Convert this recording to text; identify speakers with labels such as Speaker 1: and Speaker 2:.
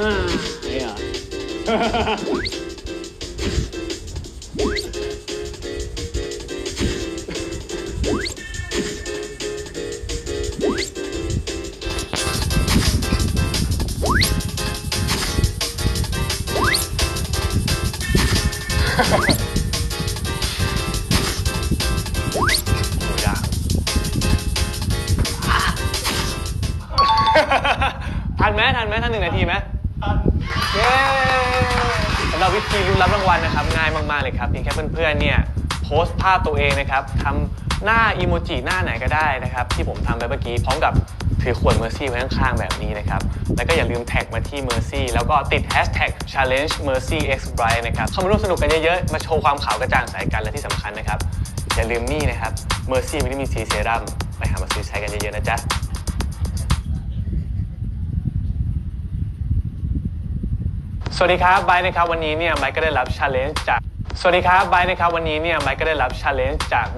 Speaker 1: ยากทันไหมทันไหมทันหนึ่งนาทีไหม เย้สำหรับวิธีลุ้นรับรางวัลนะครับง่ายมากๆเลยครับเพียงแค่เพื่อนๆเนี่ยโพสต์ภาพตัวเองนะครับทำหน้าอีโมจิหน้าไหนก็ได้นะครับ ที่ผมทำไปเมื่อกี้พร้อมกับถือขวดเมอร์ซี่ไว้ข้างๆแบบนี้นะครับ แล้วก็อย่าลืมแท็กมาที่ Mercy แล้วก็ติด hashtag challenge mercy x bright นะครับ เข้ามาร่วมสนุกกันเยอะๆ มาโชว์ความขาวกระจ่างใสกันและที่สำคัญนะครับ อย่าลืมนี่นะครับ Mercy วิตามินซีเซรั่มไปหามาซื้อใช้กันเยอะๆนะจ๊ะ สวัสดีครับไบร์นะครับวันนี้เนี่ยไบร์ทก็ได้รับชาเลนจ์จากสวัสดีครับไบร์นะครับวันนี้เนี่ยไบร์ทก็ได้รับชาเลนจ์จาก